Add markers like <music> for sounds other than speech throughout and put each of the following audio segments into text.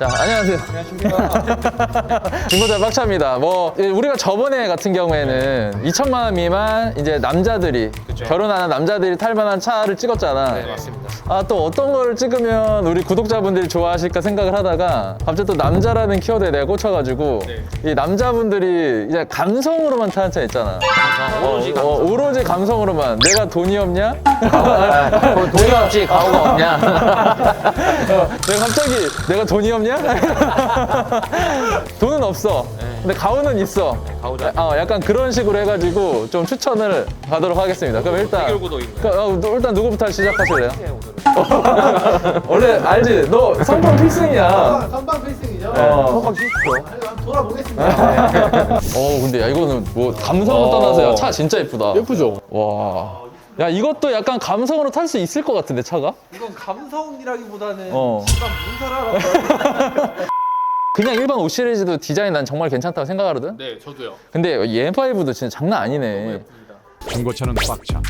자, 안녕하세요. 안녕하십니까. <laughs> 중고차 빡차입니다. 뭐 예, 우리가 저번에 같은 경우에는 2천만 원 미만 이제 남자들이 그쵸. 결혼하는 남자들이 탈 만한 차를 찍었잖아. 네, 맞습니다. 아 또 어떤 거를 찍으면 우리 구독자분들이 좋아하실까 생각을 하다가 갑자기 또 남자라는 키워드에 내가 꽂혀가지고 네. 이 남자분들이 이제 감성으로만 타는 차 있잖아. 오로지 어, 어, 오로지 감성으로만 내가 돈이 없냐? 돈이 없지 가오가 없냐. <laughs> 내가 갑자기 내가 돈이 없냐? <laughs> 돈은 없어. 근데 가오는 있어. 가오자. 어, 약간 그런 식으로 해가지고 좀 추천을 가도록 하겠습니다. 그럼 일단 해결구도입니다. 그, 어, 너- 일단 누구부터 시작하실래요? 네. <laughs> 원래 알지? 너 선방 필승이야. 선방 필승이죠? 어. 선방 시스죠. 아니, 한번 돌아보겠습니다. 어 근데 야 이거는 뭐 감성을 떠나서요. 차 진짜 예쁘다. 예쁘죠? 와. 야 이것도 약간 감성으로 탈 수 있을 것 같은데 차가? 이건 감성이라기보다는 어. 시간 문사라라고 <laughs> 그냥 일반 5 시리즈도 디자인 난 정말 괜찮다고 생각하거든. 네, 저도요. 근데 EM5도 진짜 장난 아니네. 예쁩니다. 중고차는 빡차.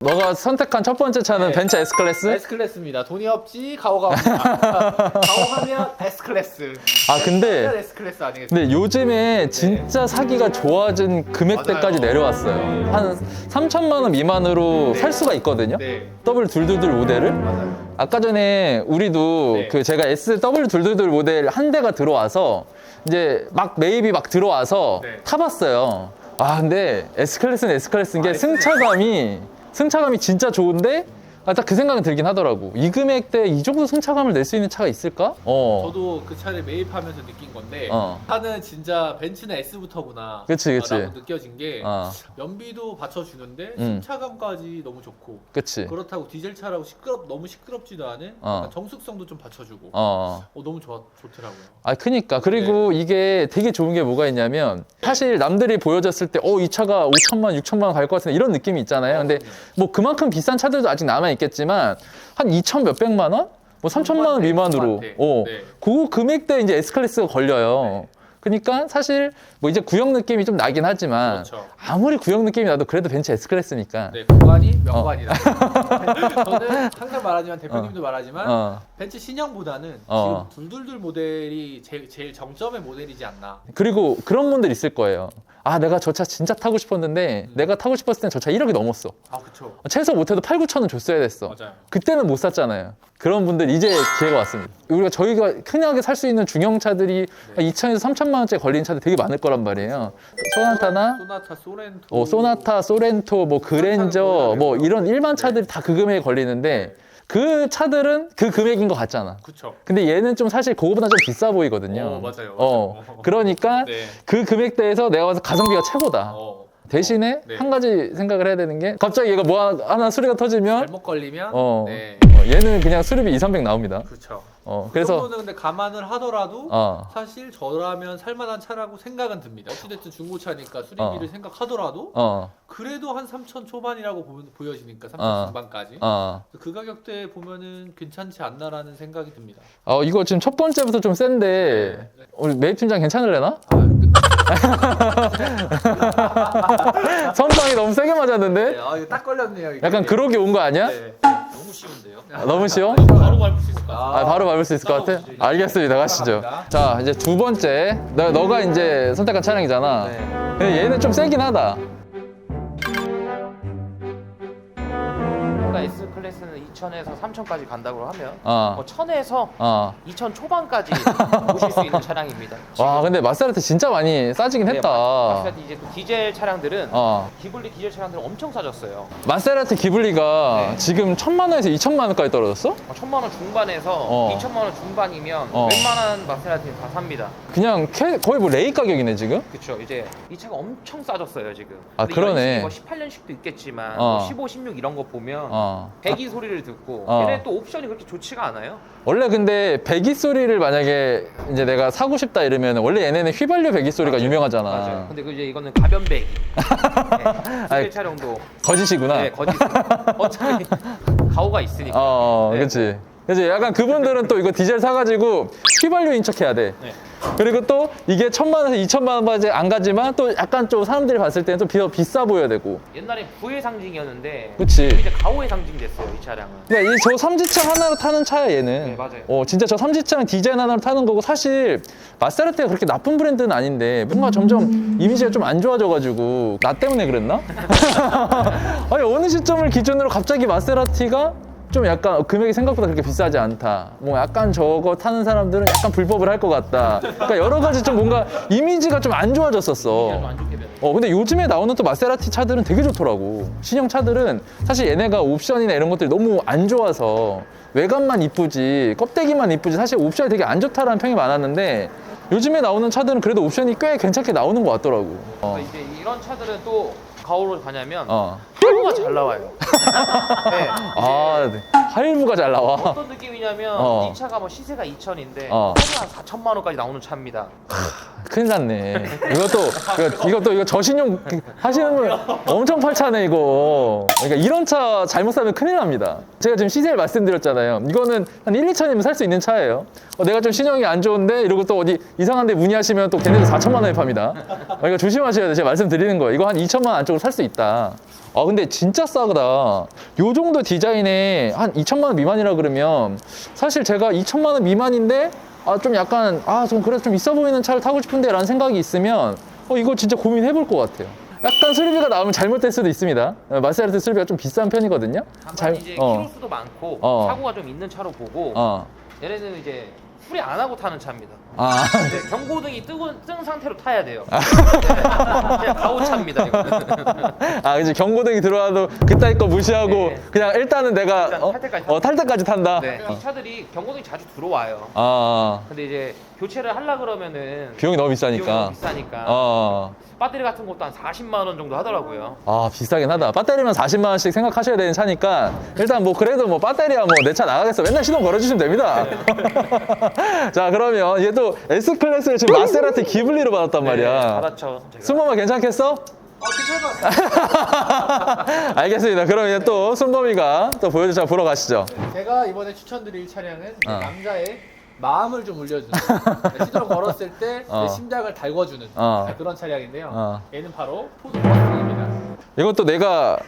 너가 선택한 첫 번째 차는 네. 벤츠 S 클래스? S 클래스입니다. 돈이 없지 가오가 없다. <laughs> 가오하면 S 클래스. 아 근데 S 클래스 아니겠습니까? 근데 요즘에 진짜 사기가 좋아진 금액대까지 맞아요. 내려왔어요. 한 3천만 원 미만으로 네. 살 수가 있거든요. 네, 더블 둘둘둘 모델을. 맞아요. 아까 전에 우리도 네. 그 제가 S 더블 둘둘둘 모델 한 대가 들어와서 이제 막 매입이 막 들어와서 네. 타봤어요. 아 근데 S 클래스는 S 클래스인 게 아, 승차감이 승차감이 진짜 좋은데 아, 딱 그 생각은 들긴 하더라고. 이 금액대 이 정도 승차감을 낼 수 있는 차가 있을까? 어. 저도 그 차를 매입하면서 느낀 건데 어. 차는 진짜 벤츠는 S부터구나. 그치, 그치. 라고 느껴진 게 어. 연비도 받쳐주는데 음. 승차감까지 너무 좋고 그치. 그렇다고 디젤 차라고 시끄럽 너무 시끄럽지도 않은 어. 약간 정숙성도 좀 받쳐주고 어. 어, 너무 좋아 좋더라고요. 아, 크니까. 그리고 네. 이게 되게 좋은 게 뭐가 있냐면, 사실 남들이 보여줬을 때, 어, 이 차가 5천만, 6천만 원갈것 같은데 이런 느낌이 있잖아요. 근데 뭐 그만큼 비싼 차들도 아직 남아있 겠지만, 한 2천 몇백만 원? 뭐 3천만 원 미만으로. 천만대. 어. 네. 그 금액대에 이제 S클래스가 걸려요. 네. 그러니까 사실 뭐 이제 구형 느낌이 좀 나긴 하지만, 그렇죠. 아무리 구형 느낌이 나도 그래도 벤츠 S클래스니까. 네, 구간이 명관이다. <laughs> 저는 항상 말하지만 대표님도 말하지만 어. 벤츠 신형보다는 어. 지금 둘둘둘 모델이 제일, 제일 정점의 모델이지 않나. 그리고 그런 분들 있을 거예요. 아, 내가 저 차 진짜 타고 싶었는데, 내가 타고 싶었을 땐 저 차 1억이 넘었어. 아 그쵸. 최소 못해도 8, 9천은 줬어야 됐어. 맞아요. 그때는 못 샀잖아요. 그런 분들 이제 기회가 왔습니다. 우리가 저희가 흔하게 살 수 있는 중형차들이 네. 2천에서 3천만 원짜리 걸리는 차들 되게 많을 거란 말이에요. 소나타나 소나타 소렌토. 어, 소나타, 소렌토, 뭐 그랜저, 뭐 이런 일반 차들이 다 그 금액에 걸리는데 그 차들은 그 금액인 것 같잖아. 그쵸. 근데 얘는 좀 사실 그거보다 좀 비싸 보이거든요. 어, 맞아요, 어, 맞아요. 그러니까 네. 그 금액대에서 내가 봐서 가성비가 최고다. 어. 대신에 네. 한 가지 생각을 해야 되는 게 갑자기 얘가 뭐 하나 수리가 터지면 잘못 걸리면. 어, 네. 어, 얘는 그냥 수리비 2, 300 나옵니다. 그쵸. 어, 그 그래서 정도는 근데 감안을 하더라도 어, 사실 저라면 살만한 차라고 생각은 듭니다. 어찌됐든 중고차니까 수리비를 어. 생각하더라도 어, 그래도 한 3천 초반이라고 보, 보여지니까 3천 어. 중반까지 어. 그 가격대에 보면은 괜찮지 않나라는 생각이 듭니다. 어, 이거 지금 첫 번째부터 좀 센데 네. 우리 매입 팀장 괜찮을래나? 아. <laughs> 선방이 너무 세게 맞았는데? 아, 이거 딱 걸렸네요. 이게. 약간 그러기 온거 아니야? 네. 너무 쉬운데요? 아, 너무 쉬워? 바로 밟을 수 있을 것 같아요. 아, 바로 밟을 수 있을 것 같아? 알겠습니다. 가시죠. 자, 이제 두 번째. 너, 너가 이제 선택한 차량이잖아. 네. 근데 얘는 좀 세긴 하다. 2천에서 3천까지 간다고 하면 어, 뭐 1000에서 어. 2천 초반까지 모실 수 있는 차량입니다. <laughs> 와, 근데 마세라티 진짜 많이 싸지긴 네, 했다. 마세라티 이제 또 디젤 차량들은 어. 기블리 디젤 차량들은 엄청 싸졌어요. 마세라티 기블리가 네. 지금 천만 원에서 2천만 원까지 떨어졌어? 뭐 천만 원 중반에서 어. 2천만 원 중반이면 어. 웬만한 마세라티는 다 삽니다. 그냥 캐- 거의 뭐 레이 가격이네 지금? 그렇죠. 이제 이 차가 엄청 싸졌어요 지금. 아, 근데 그러네. 연식이 뭐 18년식도 있겠지만 어. 뭐 15, 16 이런 거 보면 어. 배기 소리를 듣고 어. 얘네 또 옵션이 그렇게 좋지가 않아요. 원래 근데 배기 소리를 만약에 이제 내가 사고 싶다 이러면 원래 얘네는 휘발유 배기 소리가 유명하잖아. 맞아요. 근데 그 이제 이거는 가변 배기. <laughs> 네. 아이, 디젤 차량도 거짓이구나. 네, 거짓. 어차피 가오가 있으니까. 어, 네. 그렇 지. 그래서 약간 그분들은 또 이거 디젤 사가지고 휘발유인 척 해야 돼. 네. 그리고 또 이게 천만 원에서 이천만 원까지 안 가지만 또 약간 좀 사람들이 봤을 때는 좀 비, 비싸 보여야 되고. 옛날에 부의 상징이었는데 그치. 이제 가오의 상징 됐어요 이 차량은. 그러니까 이저 삼지창 하나로 타는 차야 얘는. 네, 맞아요. 어 진짜 저 삼지창 디자인 하나로 타는 거고 사실 마세라티가 그렇게 나쁜 브랜드는 아닌데 뭔가 점점 이미지가 좀 안 좋아져가지고 나 때문에 그랬나? <laughs> 아니 어느 시점을 기준으로 갑자기 마세라티가 좀 약간 금액이 생각보다 그렇게 비싸지 않다. 뭐 약간 저거 타는 사람들은 약간 불법을 할 것 같다. 그러니까 여러 가지 좀 뭔가 이미지가 좀 안 좋아졌었어. 어 근데 요즘에 나오는 또 마세라티 차들은 되게 좋더라고 신형 차들은 사실 얘네가 옵션이나 이런 것들이 너무 안 좋아서 외관만 이쁘지 껍데기만 이쁘지 사실 옵션이 되게 안 좋다라는 평이 많았는데 요즘에 나오는 차들은 그래도 옵션이 꽤 괜찮게 나오는 것 같더라고 어. 그래서 이제 이런 차들은 또 가오로 가냐면 어. 할부가 잘 나와요. <laughs> 네. 아 네. 할부가 잘 나와 어떤 느낌이냐면 어. 이 차가 뭐 시세가 2천인데 어. 한 4천만 원까지 나오는 차입니다. 큰일 났네 이것도 이거, 이것도 이거 저신용 하시는 분 엄청 팔차네 이거 그러니까 이런 차 잘못 사면 큰일 납니다 제가 지금 시세를 말씀드렸잖아요 이거는 한 1, 2천이면 살 수 있는 차예요 어, 내가 좀 신형이 안 좋은데 이러고 또 어디 이상한 데 문의하시면 또 걔네들 4천만 원에 팝니다 어, 이거 조심하셔야 돼요 제가 말씀드리는 거예요 이거 한 2천만 원 안쪽으로 살 수 있다 아 근데 진짜 싸다 요 정도 디자인에 한 2천만 원 미만이라 그러면 사실 제가 2천만 원 미만인데 아 좀 약간 아 좀 그래도 좀 있어 보이는 차를 타고 싶은데 라는 생각이 있으면 어 이거 진짜 고민해 볼 것 같아요 약간 수리비가 나오면 잘못될 수도 있습니다 어, 마세라티 수리비가 좀 비싼 편이거든요 다만 이제 어, 키로수도 많고 어. 사고가 좀 있는 차로 보고 어. 얘네는 이제 수리 안 하고 타는 차입니다. 아 네, 경고등이 뜨고 뜬 상태로 타야 돼요. 네, 그냥 가오 차입니다. 이거는. 아, 이제 경고등이 들어와도 그따위 거 무시하고 네. 그냥 일단은 내가 일단 어, 탈 때까지 어, 탈 때까지 탄다. 네, 이 차들이 경고등이 자주 들어와요. 아, 근데 이제 교체를 하려 그러면은 비용이 너무 비용이 비싸니까. 비싸니까 어. 배터리 같은 것도 한 40만 원 정도 하더라고요. 아, 비싸긴 하다. 배터리만 40만 원씩 생각하셔야 되는 차니까 일단 뭐 그래도 뭐 배터리야 뭐 내 차 나가겠어. 맨날 시동 걸어주시면 됩니다. <laughs> 자, 그러면 얘또 S 클래스를 지금 마세라티 기블리로 받았단 말이야. 네, 받았죠. 제가. 순범아 괜찮겠어? 어. <laughs> 알겠습니다. 그럼 이제 또 순범이가 또 보여줄 차 보러 가시죠. 제가 이번에 추천드릴 차량은 어. 남자의 마음을 좀 울려주는 <laughs> 시동 걸었을 때 어. 내 심장을 달궈주는 어. 그런 차량인데요. 어. 얘는 바로 포드 머스탱입니다. 이것도 내가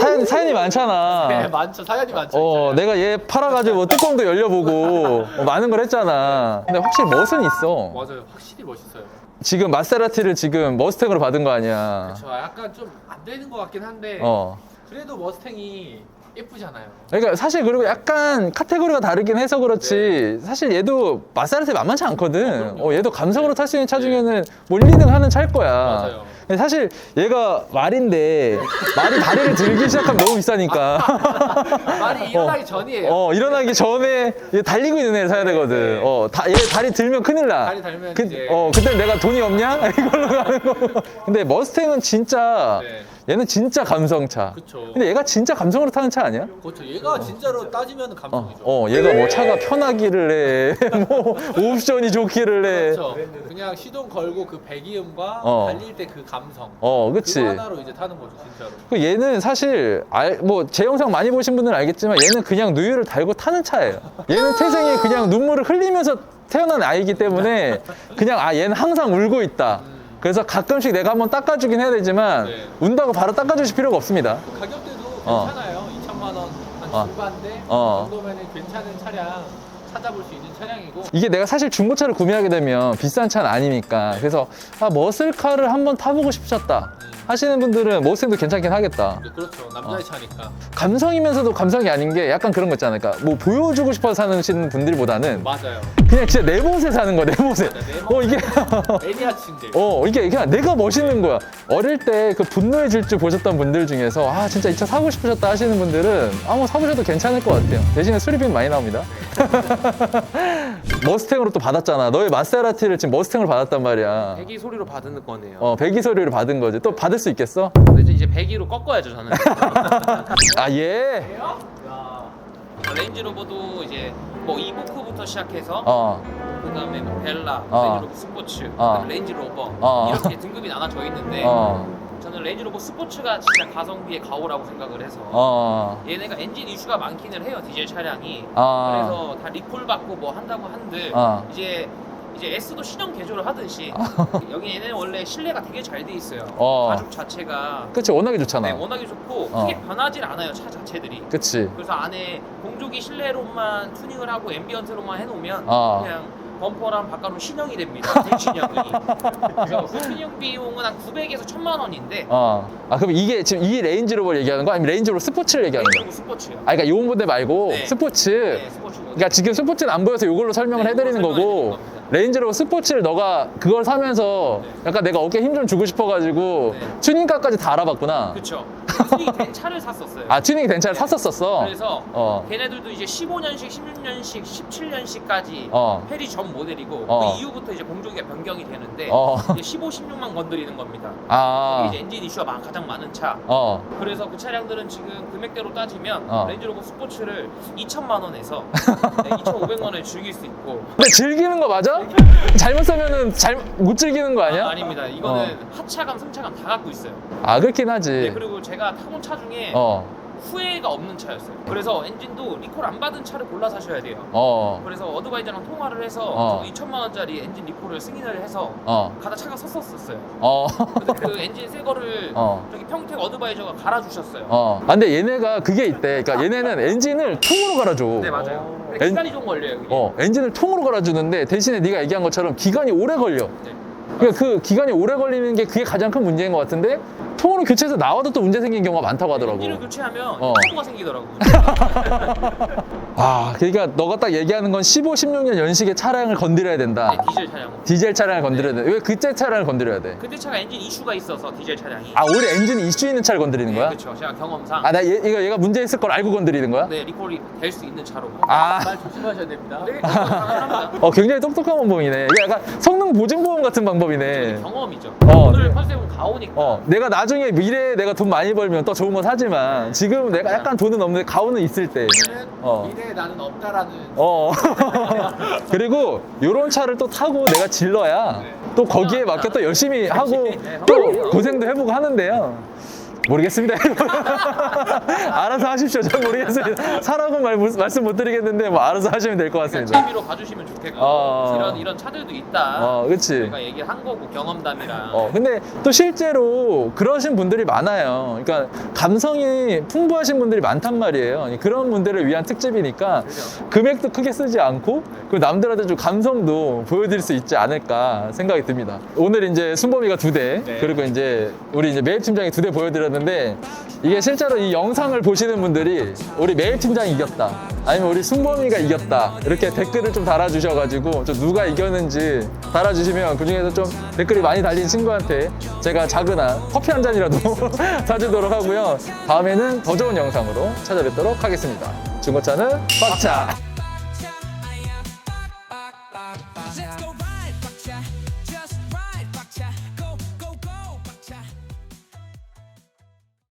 사연, 사연이 많잖아. 네, 많죠. 사연이 많죠. 이 어, 차량. 내가 얘 팔아가지고 뭐 뚜껑도 열려보고 어, 많은 걸 했잖아. 근데 확실히 멋은 있어. 맞아요. 확실히 멋있어요. 지금 마세라티를 지금 머스탱으로 받은 거 아니야. 저 약간 좀 안 되는 것 같긴 한데 어. 그래도 머스탱이 예쁘잖아요. 그러니까 사실 그리고 약간 카테고리가 다르긴 해서 그렇지 사실 얘도 마세라티 만만치 않거든. 어, 얘도 감성으로 탈 수 있는 차 중에는 뭐 1, 2등 하는 차일 거야. 맞아요. 근데 사실 얘가 말인데 말이 다리를 들기 시작하면 너무 비싸니까. <laughs> 말이 일어나기 전이에요. 어, 일어나기 전에 얘 달리고 있는 애를 사야 되거든. 네. 어, 다, 얘 다리 들면 큰일 나. 다리 달면 그, 이제- 어, 그때 내가 돈이 없냐? <laughs> 이걸로 가는 거. 근데 머스탱은 진짜, 네. 얘는 진짜 감성차. 그쵸. 근데 얘가 진짜 감성으로 타는 차 아니야? 그렇죠. 얘가 진짜로 따지면 어, 감성이죠. 어, 얘가 뭐 차가 편하기를 해. <laughs> 뭐, 옵션이 좋기를 해. 그렇죠. 그냥 시동 걸고 그 배기음과 어. 달릴 때 그 감성. 어, 그치. 그거 하나로 이제 타는 거죠, 진짜로. 그 얘는 사실 알, 뭐 제 영상 많이 보신 분들은 알겠지만 얘는 그냥 누유를 달고 타는 차예요. 얘는 태생이 그냥 눈물을 흘리면서 태어난 아이기 때문에 그냥 아 얘는 항상 울고 있다. 그래서 가끔씩 내가 한번 닦아주긴 해야 되지만 네. 운다고 바로 닦아주실 필요가 없습니다. 그 가격대도 어. 괜찮아요. 2천만 원, 한 어. 중반대 어. 그 정도면 괜찮은 차량 찾아볼 수 있는 차량이고 이게 내가 사실 중고차를 구매하게 되면 비싼 차는 아니니까 그래서 아 머슬카를 한번 타보고 싶으셨다 하시는 분들은 머스탱도 괜찮긴 하겠다. 근데 그렇죠. 남자의 차니까. 감성이면서도 감성이 아닌 게 약간 그런 거 있잖아요. 그러니까 뭐 보여주고 싶어서 사는 분들보다는 맞아요. 그냥 진짜 내 멋에 사는 거야, 내 멋에. 맞아, 내 어, 이게. 매니아층들. 어, 이게 그냥 내가 멋있는 거야. 어릴 때 그 분노의 질주 보셨던 분들 중에서 아, 진짜 이 차 사고 싶으셨다 하시는 분들은 아, 뭐 사보셔도 괜찮을 것 같아요. 대신에 수리비는 많이 나옵니다. <laughs> 머스탱으로 또 받았잖아. 너의 마세라티를 지금 머스탱으로 받았단 말이야. 배기 소리로 받은 거네요. 어, 배기 소리를 받은 거지. 또 받을 수 있겠어? 근데 이제 배기로 꺾어야죠 저는. <laughs> 아, 예. 레인지 로버도 이제 뭐 이보크부터 시작해서 어, 그다음에 뭐 벨라, 어. 레인지 로버 스포츠, 어. 그다음에 레인지 로버 어. 이렇게 등급이 나눠져 있는데 어, 저는 레인지 로버 스포츠가 진짜 가성비의 가오라고 생각을 해서 어. 얘네가 엔진 이슈가 많기는 해요 디젤 차량이 아. 그래서 다 리콜 받고 뭐 한다고 한들 아. 이제 이제 S도 신형 개조를 하듯이 <laughs> 여기 얘네는 원래 실내가 되게 잘 돼 있어요 어. 가죽 자체가 그치 워낙에 좋잖아. 네, 워낙에 좋고 어. 크게 변하지 않아요 차 자체들이 그치. 그래서 안에 공조기 실내로만 튜닝을 하고 앰비언트로만 해놓으면 어. 그냥 범퍼랑 바깥으로 신형이 됩니다 신형이 그래서 그 튜닝 비용은 한 900에서 1000만 원인데 어. 아 그럼 이게 지금 이 레인지로버 얘기하는 거 아니면 레인지로버 스포츠를 얘기하는 거야? 레인지로버 스포츠요 아 그러니까 요 모델 말고 네. 스포츠. 네 스포츠 모델 그러니까 지금 스포츠는 안 보여서 이걸로 설명을 네, 해드리는 거고. 레인지로버 스포츠를 너가 그걸 사면서 약간 내가 어깨 힘 좀 주고 싶어가지고 네. 튜닝값까지 다 알아봤구나. 그쵸 튜닝 된 차를 샀었어요 아 튜닝이 된 차를 샀었었어. 그래서 어. 걔네들도 이제 15년식, 16년식, 17년식까지 어. 페리 전 모델이고 어. 그 이후부터 이제 공조기가 변경이 되는데 어. 이제 15, 16만 건드리는 겁니다. 아. 이게 엔진 이슈가 많- 가장 많은 차. 어. 그래서 그 차량들은 지금 금액대로 따지면 어. 렌즈로버 스포츠를 2천만 원에서 <laughs> 네, 2,500만 원에 즐길 수 있고 근데 즐기는 거 맞아? 잘못 사면은 잘 못 즐기는 거 아니야? 아, 닙니다 이거는 하차감, 승차감 다 갖고 있어요. 아 그렇긴 하지. 네, 그리고 제가 타본 차 중에 어. 후회가 없는 차였어요. 그래서 엔진도 리콜 안 받은 차를 골라 사셔야 돼요. 어. 그래서 어드바이저랑 통화를 해서 어. 저 2천만 원짜리 엔진 리콜을 승인을 해서 어. 가다 차가 섰었어요. 어. 근데 그 엔진 새 거를 <laughs> 어. 저기 평택 어드바이저가 갈아주셨어요. 어. 아, 근데 얘네가 그게 있대. 그러니까 얘네는 엔진을 통으로 갈아줘. 네 맞아요. 근데 엔- 기간이 좀 걸려요. 그게. 어, 엔진을 통으로 갈아주는데 대신에 네가 얘기한 것처럼 기간이 오래 걸려. 네. 그러니까 그 기간이 오래 걸리는 게 그게 가장 큰 문제인 것 같은데 통으로 교체해서 나와도 또 문제 생긴 경우가 많다고 하더라고. 엔진을 교체하면 어. 사고가 생기더라고요. 아, 그러니까 너가 딱 얘기하는 건 15, 16년 연식의 차량을 건드려야 된다. 네, 디젤 차량. 디젤 차량을 건드려야 돼. 왜 그때 차량을 건드려야 돼? 그때 차가 엔진 이슈가 있어서 디젤 차량이. 아, 올해 엔진 이슈 있는 차를 건드리는 거야? 그렇죠. 제가 경험상 아, 나 얘, 이거 얘가 문제 있을 걸 알고 건드리는 거야? 네 리콜이 될 수 있는 차로. 아, 말 조심하셔야 됩니다. 네. <laughs> 어, 굉장히 똑똑한 방법이네. 이게 약간 성능 보증 보험 같은 방법이네. 경험이죠. 어, 오늘 네. 컨셉은 가오니까. 어, 내가 나중에 미래에 내가 돈 많이 벌면 더 좋은 거 사지만 지금 내가 약간 돈은 없는데 가오는 있을 때. 어. 미래 에 나는 없다라는 어. <laughs> 그리고 요런 차를 또 타고 내가 질러야 또 거기에 맞게 또 열심히 하고 또 고생도 해보고 하는데요. 모르겠습니다. <laughs> 알아서 하십시오. 잘 모르겠습니다. 사라고 말, 말씀 못 드리겠는데 뭐 알아서 하시면 될 것 그러니까 같습니다. 재미로 봐주시면 좋겠고 어. 이런 이런 차들도 있다. 어, 그치. 저희가 얘기를 한 거고 경험담이랑. 어, 근데 또 실제로 그러신 분들이 많아요. 그러니까 감성이 풍부하신 분들이 많단 말이에요. 그런 분들을 위한 특집이니까 금액도 크게 쓰지 않고 그리고 남들한테 좀 감성도 보여드릴 수 있지 않을까 생각이 듭니다. 오늘 이제 순범이가 두 대, 그리고 이제 우리 이제 매입 팀장이 두 대 보여드렸는데 이게 실제로 이 영상을 보시는 분들이 우리 매입 팀장이 이겼다. 아니면 우리 순범이가 이겼다. 이렇게 댓글을 좀 달아주셔가지고 좀 누가 이겼는지 달아주시면 그 중에서 좀 댓글이 많이 달린 친구한테 제가 작으나 커피 한 잔이라도 <laughs> 사주도록 하고요. 다음에는 더 좋은 영상으로 찾아뵙도록 하겠습니다. 중고차는 빡차!